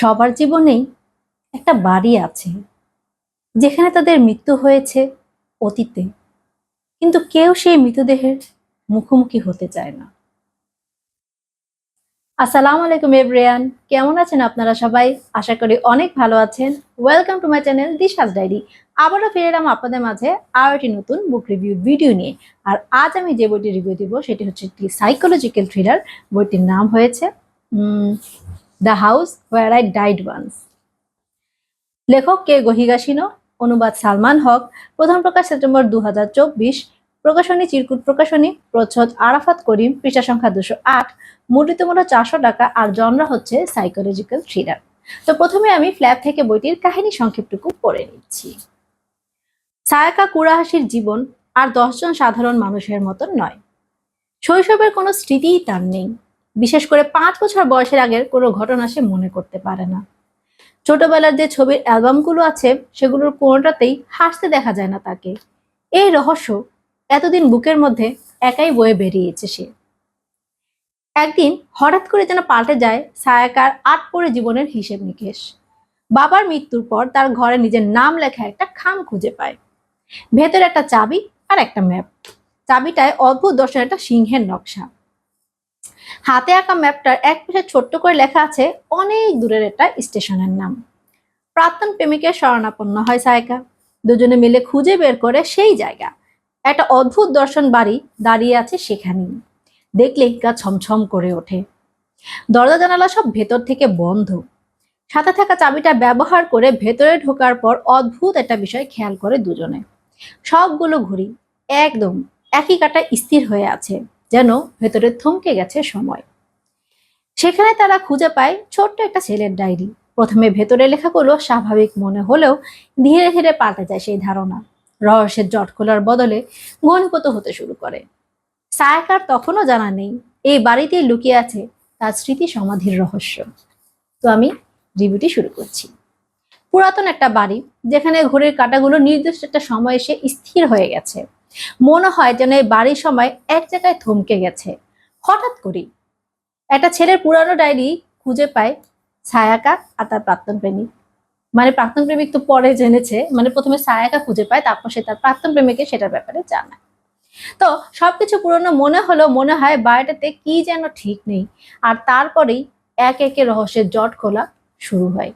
সবার জীবনেই একটা বাড়ি আছে, যেখানে তাদের মৃত্যু হয়েছে অতীতে। কিন্তু কেউ সেই মৃতদেহের মুখোমুখি হতে চায় না। আসসালামু আলাইকুম এভরিয়ান, কেমন আছেন আপনারা সবাই? আশা করি অনেক ভালো আছেন। Welcome to my channel দিশাস diary আবারও ফিরে এলাম আপনাদের মাঝে আরও একটি নতুন বুক রিভিউ ভিডিও নিয়ে। আর আজ আমি যে বইটি রিভিউ দিব, সেটি হচ্ছে একটি সাইকোলজিক্যাল থ্রিলার বইটির নাম হয়েছে the house where I died once লেখক কে গহিগাসিনো অনুবাদ সালমান হক। প্রথম প্রকাশ সেপ্টেম্বর দু প্রকাশনী চিরকুট প্রকাশনী। প্রচ্ছদ আরাফাত করিম। পৃষ্ঠা সংখ্যা দুশো আট। মূল্য চারশো টাকা। আর জনরা হচ্ছে সাইকোলজিক্যাল থ্রিলার তো প্রথমে আমি ফ্ল্যাপ থেকে বইটির কাহিনী সংক্ষেপটুকু পড়ে নিচ্ছি। সায়াকা কুরাহাসির জীবন আর দশজন সাধারণ মানুষের মতন নয়। শৈশবের কোনো স্মৃতিই তার নেই। বিশেষ করে পাঁচ বছর বয়সের আগের কোনো ঘটনা সে মনে করতে পারে না। ছোটবেলার যে ছবির অ্যালবামগুলো আছে, সেগুলোর কোনোটাতেই হাসতে দেখা যায় না তাকে। এই রহস্য এতদিন বুকের মধ্যে একাই বয়ে বেরিয়েছে সে। একদিন হঠাৎ করে যেন পাল্টে যায় সায়াকার আট পরে জীবনের হিসেব নিকেশ। বাবার মৃত্যুর পর তার ঘরে নিজের নাম লেখা একটা খাম খুঁজে পায়। ভেতরে একটা চাবি আর একটা ম্যাপ। চাবিটায় অদ্ভুত দর্শন, একটা সিংহের নকশা। হাতে আঁকা ম্যাপটার এক পাশে ছোট্ট করে লেখা আছে, অনেক দূরের একটা স্টেশনের নাম। প্রাক্তন প্রেমিকের শরণাপন্ন হয় সায়কা। দুজনে মিলে খুঁজে বের করে সেই জায়গা। একটা অদ্ভুত দর্শন বাড়ি দাঁড়িয়ে আছে সেখানেই। দেখলে গা ছমছম করে ওঠে। দরজা জানালা সব ভেতর থেকে বন্ধ। সাথে থাকা চাবিটা ব্যবহার করে ভেতরে ঢোকার পর অদ্ভুত একটা বিষয় খেয়াল করে দুজনে। সবগুলো ঘুড়ি একদম একই কাটা স্থির হয়ে আছে। যেন ভেতরে থমকে গেছে সময়। সেখানে তারা খুঁজে পায় ছোট্ট একটা ছেলের ডায়েরি। প্রথমে ভেতরে লেখাগুলো স্বাভাবিক মনে হলেও ধীরে ধীরে পাল্টে যায় সেই ধারণা। রহস্যের জট খোলার বদলে ঘনীভূত হতে শুরু করে। সায়াকার তখনও জানা নেই, এই বাড়িতেই লুকিয়ে আছে তার স্মৃতি সমাধির রহস্য। তো আমি রিভিউটি শুরু করছি। পুরাতন একটা বাড়ি, যেখানে ঘড়ির কাঁটাগুলো নির্দিষ্ট একটা সময় এসে স্থির হয়ে গেছে। মনে হয় যেন এই বাড়ির সময় এক জায়গায় থমকে গেছে। হঠাৎ করি একটা ছেলের পুরানো ডায়েরি খুঁজে পায় ছায়াকা আর তার প্রাক্তন প্রেমিক। মানে প্রাক্তন প্রেমিক তো পরে জেনেছে মানে প্রথমে ছায়াকা খুঁজে পায়, তারপর সে তার প্রাক্তন প্রেমিকে সেটার ব্যাপারে জানায়। তো সবকিছু পুরনো মনে হলো মনে হয় বাড়িটাতে কি যেন ঠিক নেই, আর তারপরেই এক একে রহস্যের জট খোলা শুরু হয়।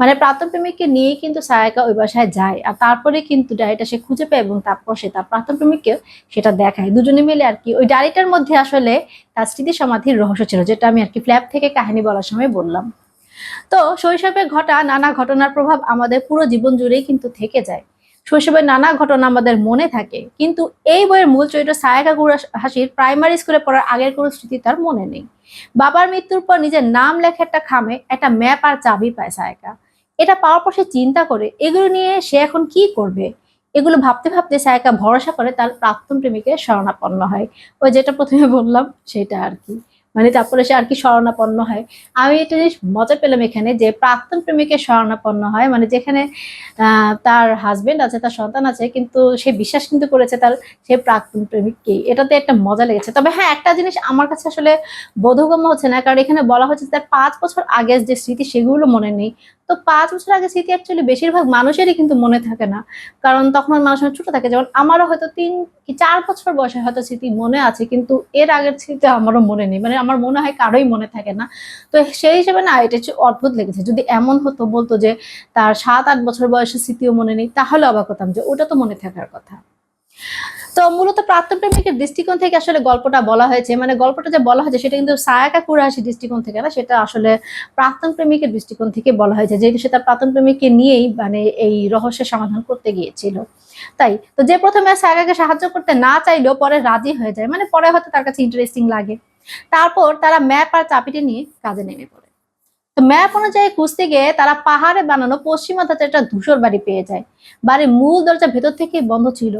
মানে প্রাতপ্রেমিককে নিয়েই কিন্তু সায়াকা ওই বাসায় যায় আর তারপরে কিন্তু ডায়েরিটা সে খুঁজে পায় এবং তারপর সে তার প্রাতপ্রেমিককে সেটা দেখায়। দুজনে মিলে আর কি ওই ডায়েরিটার মধ্যে আসলে তার স্মৃতি সমাধির রহস্য ছিল, যেটা আমি আর কি ফ্ল্যাপ থেকে কাহিনী বলার সময় বললাম। তো শৈশবে ঘটা, নানা ঘটনার প্রভাব আমাদের পুরো জীবন জুড়েই কিন্তু থেকে যায়। শৈশবের নানা ঘটনা আমাদের মনে থাকে। কিন্তু এই বইয়ের মূল চরিত্র সায়াকা হাসির প্রাইমারি স্কুলে পড়ার আগের কোনো স্মৃতি তার মনে নেই। বাবার মৃত্যুর পর নিজের নাম লেখা একটা খামে একটা ম্যাপ আর চাবি পায় সায়কা। এটা পাওয়ার পর সে চিন্তা করে, এগুলো নিয়ে সে এখন কি করবে? এগুলো ভাবতে ভাবতে সায়কা ভরসা করে তার প্রাক্তন প্রেমিকের শরণাপন্ন হয়। ওই যেটা প্রথমে বললাম, সেটা আর কি। মানে তারপরে সে আর কি শরণাপন্ন হয়। আমি একটা জিনিস মজা পেলাম এখানে যে প্রাক্তন প্রেমিকের শরণাপন্ন হয়। মানে যেখানে তার হাজবেন্ড আছে, তার সন্তান আছে, কিন্তু সে বিশ্বাস কিন্তু করেছে তার সে প্রাক্তন প্রেমিককেই। এটাতে একটা মজা লেগেছে। তবে হ্যাঁ একটা জিনিস আমার কাছে আসলে বোধগম্য হচ্ছে না, কারণ এখানে বলা হচ্ছে তার পাঁচ বছর আগের যে স্মৃতি, সেগুলো মনে নেই। তো পাঁচ বছর আগে স্মৃতি অ্যাকচুয়ালি বেশিরভাগ মানুষেরই কিন্তু মনে থাকে না। কারণ তখন মানুষ ছোট থাকে। যেমন আমারও হয়তো তিন কি চার বছর বয়সে হয়তো স্মৃতি মনে আছে, কিন্তু এর আগের স্মৃতি আমারও মনে নেই। মানে আমার মনে হয় কারোই মনে থাকে না। তো সেই হিসেবে না, এটা হচ্ছে অদ্ভুত লেগেছে। যদি এমন হতো, বলতো যে তার সাত, আট বছর বয়সের স্মৃতিও মনে নেই, তাহলে অবাক হতাম যে ওটা তো মনে থাকার কথা। তো মূলত প্রাক্তন প্রেমিকের দৃষ্টিকোণ থেকে আসলে গল্পটা বলা হয়েছে। মানে গল্পটা যে বলা হয়েছে সেটা কিন্তু সায়াকা কুরাহাসি দৃষ্টিকোণ থেকে না, সেটা আসলে প্রাক্তন প্রেমিকের দৃষ্টিকোণ থেকে বলা হয়েছে, যেহেতু সে তার প্রাক্তন প্রেমিককে নিয়েই মানে এই রহস্যের সমাধান করতে গিয়েছিল। তাই, তো যে প্রথমে সায়াকাকে সাহায্য করতে না চাইলেও পরে রাজি হয়ে যায় মানে পরে হয়তো তার কাছে ইন্টারেস্টিং লাগে। তারপর তারা ম্যাপ আর চাপিটি নিয়ে কাজে নেমে পড়ে। তো ম্যাপ অনুযায়ী খুঁজতে গিয়ে তারা পাহাড়ে বানানো পশ্চিমা ধাঁচের একটা ধূসর বাড়ি পেয়ে যায়। বাড়ির মূল দরজা ভেতর থেকে বন্ধ ছিল।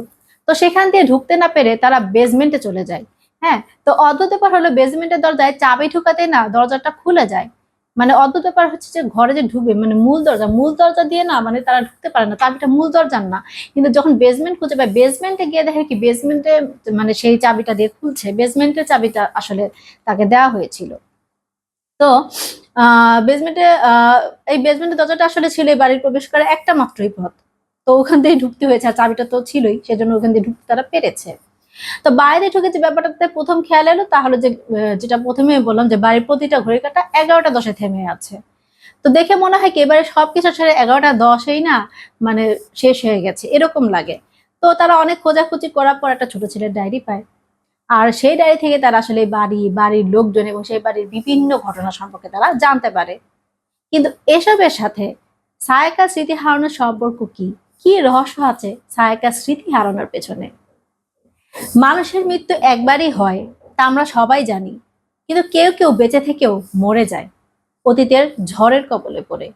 তো সেখান দিয়ে ঢুকতে না পেরে তারা বেসমেন্টে চলে যায়। হ্যাঁ তো অদ্ভুত ব্যাপার হলো বেসমেন্টের দরজায় চাবি ঢুকাতে না দরজাটা খুলে যায়। মানে অদ্ভুত ব্যাপার হচ্ছে যে ঘরে যে ঢুকবে মানে মূল দরজা মূল দরজা দিয়ে না মানে তারা ঢুকতে পারে না, চাবিটা মূল দরজার না। কিন্তু যখন বেসমেন্ট খুঁজে পায় বেসমেন্টে গিয়ে দেখে কি বেসমেন্টে মানে সেই চাবিটা দিয়ে খুলছে বেসমেন্টের চাবিটা আসলে তাকে দেওয়া হয়েছিল। তো, আহ বেসমেন্টে এই বেসমেন্টের দরজাটা আসলে ছিল এই বাড়ির প্রবেশ করে একটা মাত্রই পথ। তো ওখান থেকে ঢুকতে হয়েছে, আর চাবিটা তো ছিলই, সেজন্য ওখান দিয়ে ঢুকতে তারা পেরেছে। তো বাইরে ঢুকে যে ব্যাপারটাতে প্রথম খেয়াল এলো, তাহলে যে যেটা প্রথমে বললাম যে বাড়ির প্রতিটা ঘড়ি কাটা এগারোটা দশে থেমে আছে। তো দেখে মনে হয় কি, এবারে সবকিছু ছেড়ে এগারোটা দশেই না মানে শেষ হয়ে গেছে, এরকম লাগে। তো তারা অনেক খোঁজাখুঁজি করার পর একটা ছোট ছেলের ডায়েরি পায়। আর সেই ডায়েরি থেকে তারা আসলে বাড়ি, বাড়ির লোকজন এবং সেই বাড়ির বিভিন্ন ঘটনা সম্পর্কে তারা জানতে পারে। কিন্তু এসবের সাথে সায়কা স্মৃতি হারানোর সম্পর্ক কি? কি রহস্য আছে সায়কা স্মৃতি হারানোর পেছনে? মানুষের মৃত্যু একবারই হয়, তা আমরা সবাই জানি, কিন্তু কেউ কেউ বেঁচে থেকেও মরে যায়, অতীতের ঝড়ের কবলে পড়ে।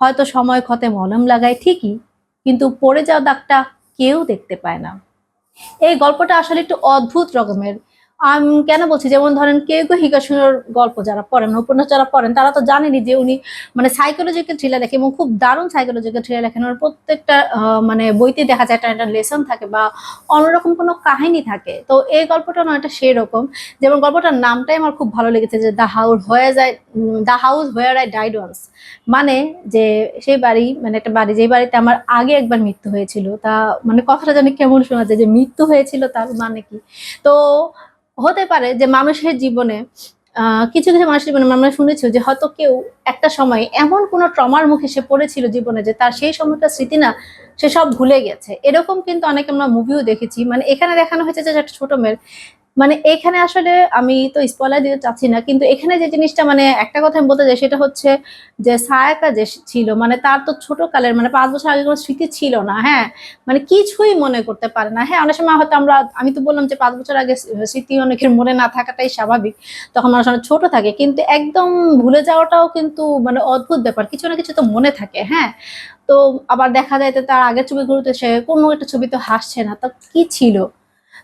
হয়তো সময় ক্ষতে মলম লাগায় ঠিকই, কিন্তু পড়ে যাওয়া দাগটা কেউ দেখতে পায় না। এই গল্পটা আসলে একটু অদ্ভুত রকমের। আমি কেন বলছি? যেমন ধরেন কেউ কেউ হিকাশুনোর গল্প যারা পড়েন, উপন্যাস যারা পড়েন, তারা তো জানেনি যে উনি মানে সাইকোলজিক্যাল থ্রিলার লেখে এবং খুব দারুণ সাইকোলজিক্যাল থ্রিলার লেখেন। ওর প্রত্যেকটা মানে বইতে দেখা যায় একটা একটা লেসন থাকে বা অন্যরকম কোনো কাহিনী থাকে। তো এই গল্পটা না এটা সেই রকম যেমন গল্পটার নামটাই আমার খুব ভালো লেগেছে যে দ্য হাউস হয়ে যায় the house where I died once. মানে যে সেই বাড়ি মানে একটা বাড়ি যেই বাড়িতে আমার আগে একবার মৃত্যু হয়েছিল। তা মানে কথাটা জানি কেমন শোনা যায় যে মৃত্যু হয়েছিল তার মানে কি? তো হতে পারে যে মানুষের জীবনে কিছু কিছু মানুষের জীবনে আমরা শুনেছি যে হয়তো কেউ একটা সময় এমন কোনো ট্রমার মুখে সে পড়েছিল জীবনে যে তার সেই সময়টা স্মৃতি না, সে সব ভুলে গেছে। এরকম কিন্তু অনেক আমরা মুভিও দেখেছি। মানে এখানে দেখানো হয়েছে যে একটা ছোট মেয়ের মানে এখানে আসলে আমি তো স্পয়লার দিতে চাচ্ছি না, কিন্তু এখানে যে জিনিসটা মানে একটা কথা আমি বলতে চাই সেটা হচ্ছে যে সায়াকা যে ছিল মানে তার তো ছোট কালের মানে পাঁচ বছর আগে কোনো স্মৃতি ছিল না হ্যাঁ? মানে কিছুই মনে করতে পারে না হ্যাঁ? অনেক সময় হয়তো আমরা, আমি তো বললাম যে পাঁচ বছর আগে স্মৃতি অনেকের মনে না থাকাটাই স্বাভাবিক, তখন মানুষ অনেক ছোট থাকে, কিন্তু একদম ভুলে যাওয়াটাও কিন্তু মানে অদ্ভুত ব্যাপার, কিছু না কিছু তো মনে থাকে হ্যাঁ? তো আবার দেখা যায় যে তার আগের ছবিগুলোতে সে কোনো একটা ছবি তো হাসছে না, তা কি ছিল?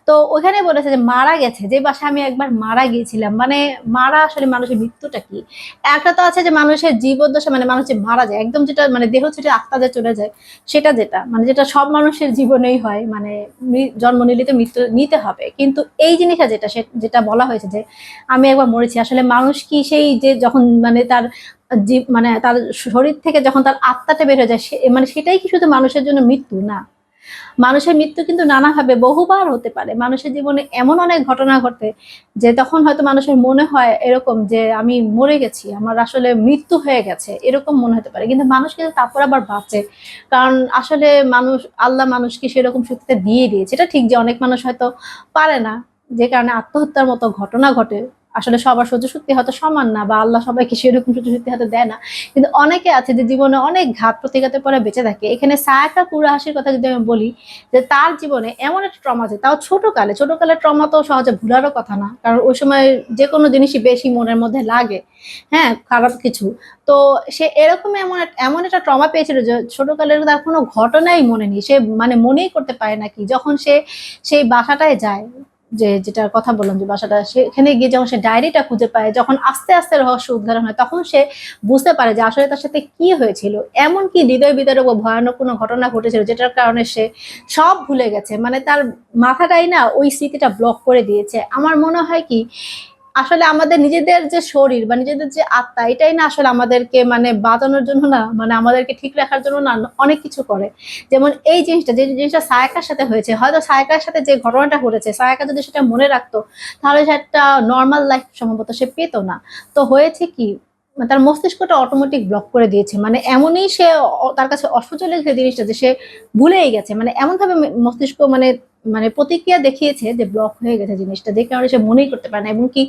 তো ওখানে বলেছে যে মারা গেছে, যে বাসায় আমি একবার মারা গিয়েছিলাম। মানে মারা আসলে মানুষের মৃত্যুটা কি? একটা তো আছে যে মানুষের জীবদ্দশা মানে মানুষ মারা যায়, একদম যেটা মানে দেহ ছেড়ে আত্মা যে চলে যায়, সেটা যেটা মানে যেটা সব মানুষের জীবনেই হয় মানে জন্ম নিলে তো মৃত্যু নিতে হবে। কিন্তু এই জিনিসটা যেটা যেটা বলা হয়েছে যে আমি একবার মরেছি, আসলে মানুষ কি সেই যে যখন মানে তার জীব মানে তার শরীর থেকে যখন তার আত্মাটা বের হয়ে যায় মানে সেটাই কি শুধু মানুষের জন্য মৃত্যু? না। মানুষের মৃত্যু কিন্তু নানাভাবে বহুবার হতে পারে। মানুষের জীবনে এমন অনেক ঘটনা ঘটে যে তখন হয়তো মানুষের মনে হয় এরকম যে আমি মরে গেছি, আমার আসলে মৃত্যু হয়ে গেছে, এরকম মনে হতে পারে। কিন্তু মানুষ কিন্তু তারপর আবার বাঁচে। কারণ আসলে মানুষ, আল্লাহ মানুষকে সেরকম শক্তিটা দিয়ে দিয়েছে। এটা ঠিক যে অনেক মানুষ হয়তো পারে না, যে কারণে আত্মহত্যার মতো ঘটনা ঘটে। আসলে সবার সহ্য শক্তি হয়তো সমান না বা আল্লাহ সবাইকে সেরকম সহ্য শক্তি হয়তো দেয় না। কিন্তু অনেকে আছে যে জীবনে অনেক ঘাত প্রতিঘাতের পরে বেঁচে থাকে। এখানে সায়াকা পুরা হাসির কথা যদি আমি বলি যে তার জীবনে এমন একটা ট্রমা আছে, তাও ছোট কালে ছোট কালের ট্রমা তো সহজে ভুলারও কথা না, কারণ ওই সময় যে কোনো জিনিসই বেশি মনের মধ্যে লাগে হ্যাঁ খারাপ কিছু। তো সে এরকম এমন এমন একটা ট্রমা পেয়েছিল যে ছোটকালের তার কোনো ঘটনাই মনে নেই। সে মানে মনেই করতে পারে নাকি যখন সে সেই বাসাটায় যায় যে যেটার কথা বললাম যে বাসাটা, সেখানে গিয়ে যখন সে ডায়েরিটা খুঁজে পায়, যখন আস্তে আস্তে রহস্য উদ্ধারণ হয়, তখন সে বুঝতে পারে যে আসলে তার সাথে কি হয়েছিল। এমন কি হৃদয় বিদারক ও ভয়ানক কোনো ঘটনা ঘটেছিল যেটার কারণে সে সব ভুলে গেছে। মানে তার মাথাটাই না ওই স্মৃতিটা ব্লক করে দিয়েছে। আমার মনে হয় কি আসলে আমাদের নিজেদের যে শরীর বা নিজেদের যে আত্মা, এটাই না আসলে আমাদেরকে মানে বাঁচানোর জন্য না মানে আমাদেরকে ঠিক রাখার জন্য না অনেক কিছু করে। যেমন এই জিনিসটা, যে জিনিসটা সায়কার সাথে হয়েছে, হয়তো সায়কার সাথে যে ঘটনাটা ঘটেছে, সায়কা যদি সেটা মনে রাখতো, তাহলে সে একটা নর্মাল লাইফ সম্ভবত সে পেতো না। তো হয়েছে কি, তার মস্তিষ্কটা অটোমেটিক ব্লক করে দিয়েছে। মানে এমনই সে তার কাছে লেগেছে জিনিসটা যে সে ভুলেই গেছে। মানে এমনভাবে মস্তিষ্ক মানে মানে প্রতিক্রিয়া দেখিয়েছে যে ব্লক হয়ে গেছে জিনিসটা, দেখে কারণে সে মনেই করতে পারে না। এবং কি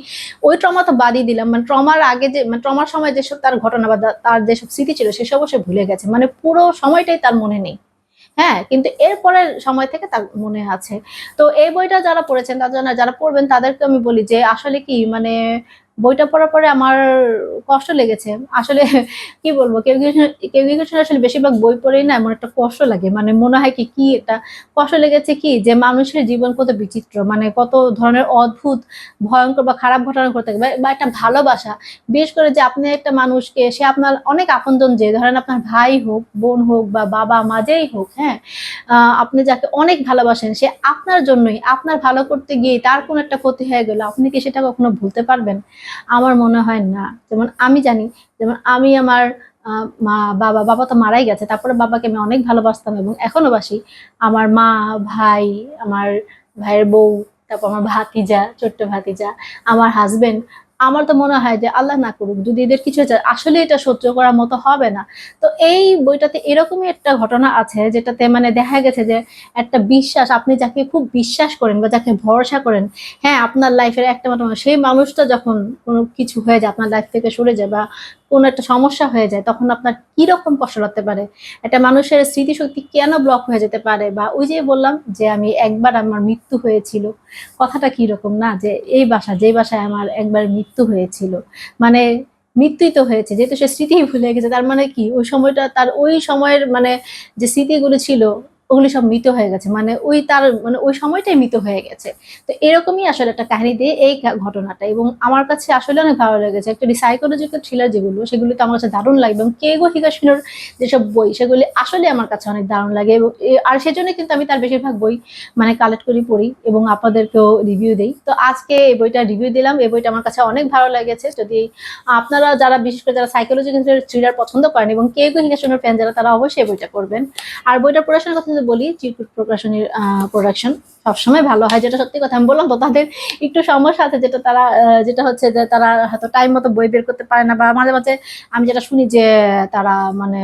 ওই ট্রমা তো বাদই দিলাম। মানে ট্রমার আগে যে মানে ট্রমার সময় যেসব তার ঘটনা বা তার যেসব স্মৃতি ছিল, সেসবও সে ভুলে গেছে। মানে পুরো সময়টাই তার মনে নেই। হ্যাঁ কিন্তু এরপরের সময় থেকে তার মনে আছে। তো এই বইটা যারা পড়েছেন, তার জন্য যারা পড়বেন, তাদেরকে আমি বলি যে আসলে কি মানে বইটা পড়ার পরে আমার কষ্ট লেগেছে। আসলে কি বলব, কেউ আসলে বেশিরভাগ বই পড়েই না এমন একটা কষ্ট লাগে। মানে মনে হয় কি কি এটা? কষ্ট লেগেছে কি? যে মানুষের জীবন কত বিচিত্র মানে কত ধরনের অদ্ভুত, ভয়ঙ্কর বা খারাপ ঘটনা ঘটে থাকে। বা- বা একটা ভালোবাসা। বিশেষ করে যে আপনি একটা মানুষকে, সে আপনার অনেক আপনজন যে, ধরেন আপনার ভাই হোক, বোন হোক বা বাবা, মা যেই হোক হ্যাঁ? আপনি যাকে অনেক ভালোবাসেন, সে আপনার জন্যই, আপনার ভালো করতে গিয়ে তার কোনো একটা ক্ষতি হয়ে গেল, আপনি কি সেটা কখনো ভুলতে পারবেন? আমার মনে হয় না। যেমন আমি জানি, যেমন আমি আমার মা, বাবা বাবা তো মারাই গেছে, তারপরে বাবাকে আমি অনেক ভালোবাসতাম এবং এখনও বাসি। আমার মা, ভাই, আমার ভাইয়ের বউ, তারপর আমার ভাতিজা, ছোট্ট ভাতিজা, আমার হাজবেন্ড আমার তো মনে হয় যে আল্লাহ না করুক যদি এদের কিছু আসলে এটা সহ্য করার মতো হবে না। তো এই বইটাতে এরকমই একটা ঘটনা আছে যেটাতে মানে দেখা গেছে যে একটা বিশ্বাস আপনি যাকে খুব বিশ্বাস করেন বা যাকে ভরসা করেন হ্যাঁ আপনার লাইফের একটা মানুষ, সেই মানুষটা যখন কোনো কিছু হয়ে যায় আপনার লাইফ থেকে সরে যায় বা কোনো একটা সমস্যা হয়ে যায়, তখন আপনার কি রকম কষ্ট লাগতে পারে? একটা মানুষের স্মৃতিশক্তি কেন ব্লক হয়ে যেতে পারে? বা ওই যে বললাম যে আমি একবার আমার মৃত্যু হয়েছিল, কথাটা কি রকম না? যে এই বাসা যে বাসায় আমার একবার মৃত্যু হয়েছিল। মানে মৃত্যুই তো হয়েছে, যেহেতু সে স্মৃতি ভুলে গেছে, তার মানে কি? ওই সময়টা, তার ওই সময়ের মানে যে স্মৃতিগুলো ছিল ওগুলি সব মৃত হয়ে গেছে। মানে ওই তার মানে ওই সময়টাই মৃত হয়ে গেছে। তো এরকমই আসলে একটা কাহিনী দিয়ে এই ঘটনাটা। এবং আমার কাছে আসলে অনেক ভালো লেগেছে। একটা সাইকোলজিক্যাল থ্রিলার যেগুলো, সেগুলো তো আমার কাছে দারুণ লাগে এবং কে গো হিগাশিনোর যেসব বই, সেগুলি আসলে আমার কাছে অনেক দারুণ লাগে। এবং আর সেজন্য কিন্তু আমি তার বেশিরভাগ বই মানে কালেক্ট করি, পড়ি এবং আপনাদেরকেও রিভিউ দিই। তো আজকে এই বইটা রিভিউ দিলাম। এই বইটা আমার কাছে অনেক ভালো লেগেছে। যদি আপনারা যারা, বিশেষ করে যারা সাইকোলজিক্যাল থ্রিলার পছন্দ করেন এবং কে গো হিগাশিনোর ফ্যান যারা, তারা অবশ্যই বইটা করবেন আর বইটা প্রকাশনের কথা যদি বলি চিরকুট প্রকাশনীর প্রোডাকশন সবসময় ভালো হয়। যেটা সত্যি কথা আমি বললাম তো, তাদের একটু সমস্যা আছে যেটা তারা যেটা হচ্ছে যে তারা হয়তো টাইম মতো বই বের করতে পারে না বা মাঝে মাঝে আমি যেটা শুনি যে তারা মানে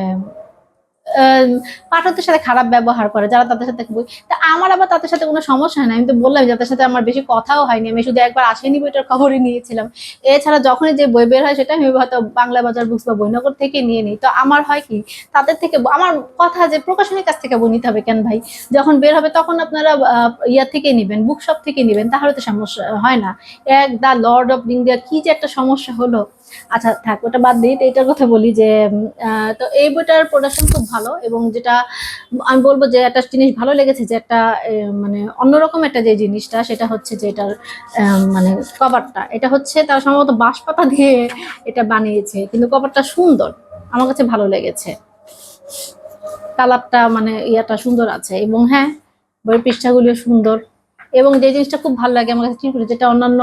পাঠকদের সাথে খারাপ ব্যবহার করে, যারা তাদের সাথে বই তা আমার আবার তাদের সাথে কোনো সমস্যা হয় না। আমি তো বললাম যাদের সাথে আমার বেশি কথাও হয়নি। আমি শুধু একবার আসেনি বইটার খবরই নিয়েছিলাম। এছাড়া যখনই যে বই বের হয় সেটা আমি হয়তো বাংলা বাজার বুকস বা বইনগর থেকে নিয়ে নিই। তো আমার হয় কি, তাদের থেকে আমার কথা যে প্রকাশনের কাছ থেকে বই নিতে হবে কেন ভাই? যখন বের হবে তখন আপনারা ইয়া থেকে নেবেন বুক শপ থেকে নেবেন, তাহলে তো সমস্যা হয় না। এক দা লর্ড অফ ইন্ডিয়া কি যে একটা সমস্যা হলো। আচ্ছা থাক, ওটা বাদ দিই এটার কথা বলি যে তো এই বইটার প্রোডাকশন খুব ভালো এবং যেটা, আমি বলব যে একটা জিনিস ভালো লেগেছে যে একটা মানে অন্যরকম একটা যে জিনিসটা, সেটা হচ্ছে যে এটার মানে কভারটা এটা হচ্ছে তার সম্ভবত বাঁশপাতা দিয়ে এটা বানিয়েছে, কিন্তু কভারটা সুন্দর। আমার কাছে ভালো লেগেছে। কালারটা মানে ইয়াটা সুন্দর আছে এবং হ্যাঁ বইয়ের পৃষ্ঠাগুলিও সুন্দর। এবং যে জিনিসটা খুব ভালো লাগে আমার কাছে চিরকুটে যেটা অন্যান্য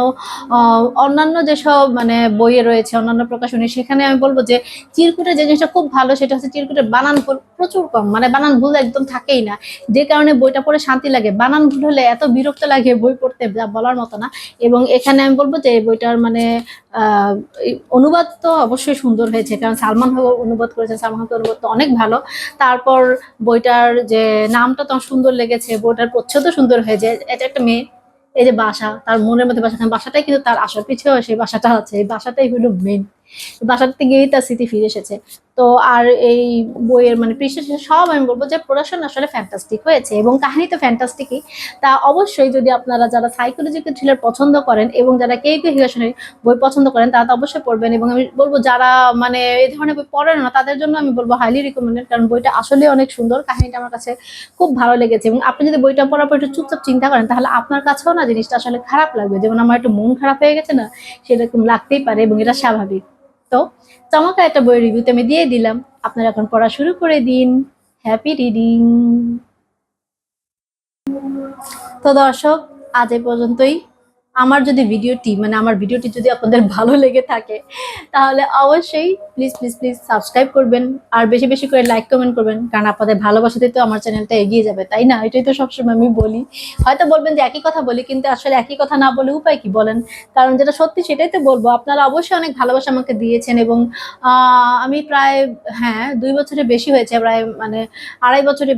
অন্যান্য যেসব মানে বইয়ে রয়েছে, অন্যান্য প্রকাশনী, সেখানে আমি বলব যে চিরকুটের যে জিনিসটা খুব ভালো, সেটা হচ্ছে চিরকুটের বানান প্রচুর কম। মানে বানান ভুল একদম থাকেই না। যে কারণে বইটা পড়ে শান্তি লাগে। বানান ভুল হলে এত বিরক্ত লাগে বই পড়তে, যা বলার মতো না। এবং এখানে আমি বলব যে বইটার মানে অনুবাদ তো অবশ্যই সুন্দর হয়েছে। কারণ সালমান হক অনুবাদ করেছেন। সালমান হকের অনুবাদ তো অনেক ভালো। তারপর বইটার যে নামটা তো সুন্দর লেগেছে। বইটার প্রচ্ছদও সুন্দর হয়েছে। এটা একটা মেয়ে। এই যে বাসা, তার মনের মধ্যে বাসা। বাসাটাই কিন্তু তার আসার পিছেও সেই বাসাটা আছে। এই বাসাটাই হলো মেন বাসাতে গিয়েই তার স্মৃতি ফিরে এসেছে। তো আর এই বইয়ের মানে পৃষ্ঠা সব আমি বলব যে প্রোডাকশন আসলে ফ্যান্টাস্টিক হয়েছে এবং কাহিনী তো ফ্যান্টাস্টিকই তা অবশ্যই যদি আপনারা যারা সাইকোলজিক্যাল থ্রিলার পছন্দ করেন এবং যারা কেউ কেউ হিগাশনের বই পছন্দ করেন, তারা তো অবশ্যই পড়বেন এবং আমি বলব যারা মানে এই ধরনের বই পড়েন না, তাদের জন্য আমি বলব হাইলি রিকমেন্ডেড কারণ বইটা আসলে অনেক সুন্দর। কাহিনীটা আমার কাছে খুব ভালো লেগেছে এবং আপনি যদি বইটা পড়ার পর একটু চুপচাপ চিন্তা করেন, তাহলে আপনার কাছেও না জিনিসটা আসলে খারাপ লাগবে। যেমন আমার একটু মন খারাপ হয়ে গেছে না, সেরকম লাগতেই পারে এবং এটা স্বাভাবিক। তো চমৎকার একটা বইয়ের রিভিউতে আমি দিয়ে দিলাম। আপনারা এখন পড়া শুরু করে দিন। হ্যাপি রিডিং তো দর্শক, আজ এ পর্যন্তই। আমার যদি ভিডিওটি মানে আমার ভিডিওটি যদি আপনাদের ভালো লেগে থাকে, তাহলে অবশ্যই প্লিজ প্লিজ প্লিজ সাবস্ক্রাইব করবেন, আর বেশি বেশি করে লাইক কমেন্ট করবেন, কারণ আপনাদের ভালোবাসাতে তো আমার চ্যানেলটা এগিয়ে যাবে, তাই না? এটাই তো সবসময় আমি বলি। হয়তো বলবেন যে একই কথা বলি, কিন্তু আসলে একই কথা না বলে উপায় কি বলেন? কারণ যেটা সত্যি সেটাই তো বলব, আপনারা অবশ্যই অনেক ভালোবাসা আমাকে দিয়েছেন এবং আমি প্রায় হ্যাঁ দুই বছরের বেশি হয়েছে, প্রায় মানে আড়াই বছরে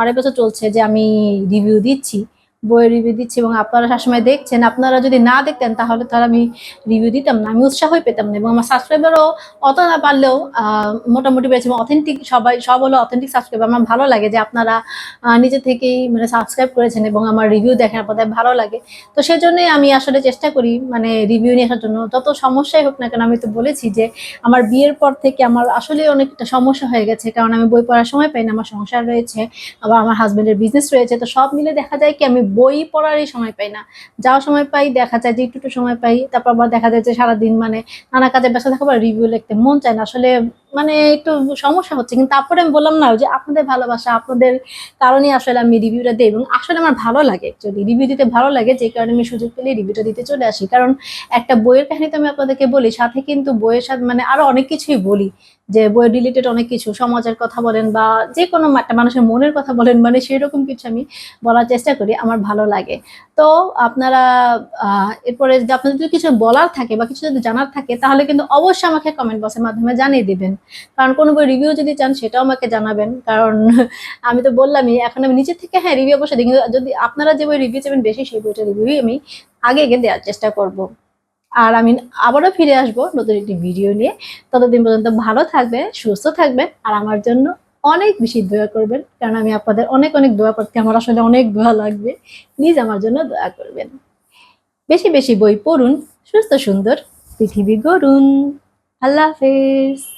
আড়াই বছর চলছে যে আমি রিভিউ দিচ্ছি। বইয়ের রিভিউ দিচ্ছি এবং আপনারা সবসময় দেখছেন, আপনারা যদি না দেখতেন তাহলে তার আমি রিভিউ দিতাম না। আমি উৎসাহই পেতাম না এবং আমার সাবস্ক্রাইবারও অত না পারলেও মোটামুটি পেয়েছে। এবং অথেন্টিক সবাই, সব হলো অথেন্টিক সাবস্ক্রাইবার আমার ভালো লাগে যে আপনারা নিজে থেকেই মানে সাবস্ক্রাইব করেছেন এবং আমার রিভিউ দেখেন আপনাদের ভালো লাগে। তো সেজন্যই আমি আসলে চেষ্টা করি মানে রিভিউ নিয়ে আসার জন্য। যত সমস্যাই হোক না কেন, আমি তো বলেছি যে আমার বিয়ের পর থেকে আমার আসলে অনেকটা সমস্যা হয়ে গেছে। কারণ আমি বই পড়ার সময় পাই না, আমার সংসার রয়েছে, আবার আমার হাজব্যান্ডের বিজনেস রয়েছে। তো সব মিলে দেখা যায় কি আমি বই পড়ারই সময় পাই না। যাওয়ার সময় পাই, দেখা যায় যে একটু একটু সময় পাই, তারপর আবার দেখা যায় যে সারাদিন মানে নানা কাজে ব্যস্ত থাকব রিভিউ লিখতে মন চায় না। আসলে মানে একটু সমস্যা হচ্ছে। কিন্তু তারপরে আমি বললাম না যে আপনাদের ভালোবাসা, আপনাদের কারণে আসলে আমি রিভিউটা দিই এবং আসলে আমার ভালো লাগে যদি রিভিউ দিতে ভালো লাগে, যে কারণে আমি সুযোগ পেলে রিভিউটা দিতে চলে আসি। কারণ একটা বইয়ের কাহিনী তো আমি আপনাদেরকে বলি, সাথে কিন্তু বইয়ের সাথে মানে আরও অনেক কিছুই বলি। যে বইয়ের রিলেটেড অনেক কিছু, সমাজের কথা বলেন বা যে কোনো একটা মানুষের মনের কথা বলেন মানে সেরকম কিছু আমি বলার চেষ্টা করি, আমার ভালো লাগে। তো আপনারা এরপরে যদি আপনাদের যদি কিছু বলার থাকে বা কিছু যদি জানার থাকে, তাহলে কিন্তু অবশ্যই আমাকে কমেন্ট বক্সের মাধ্যমে জানিয়ে দিবেন। কারণ কোনো বই রিভিউ যদি চান, সেটাও আমাকে জানাবেন। কারণ আমি তো বললামই, এখন আমি নিচে থেকে হ্যাঁ রিভিউ অবশ্যই দিই কিন্তু যদি আপনারা যে বই রিভিউ চাবেন বেশি সেই বইটা রিভিউই আমি আগে আগে দেওয়ার চেষ্টা করব। আর আমি আবারও ফিরে আসব নতুন একটি ভিডিও নিয়ে। ততদিন পর্যন্ত ভালো থাকবেন, সুস্থ থাকবেন আর আমার জন্য অনেক বেশি দোয়া করবেন। কারণ আমি আপনাদের অনেক অনেক দোয়া করতে আমার আসলে অনেক দোয়া লাগবে। প্লিজ আমার জন্য দোয়া করবেন। বেশি বেশি বই পড়ুন। সুস্থ, সুন্দর পৃথিবী গড়ুন। আল্লাহ হাফেজ।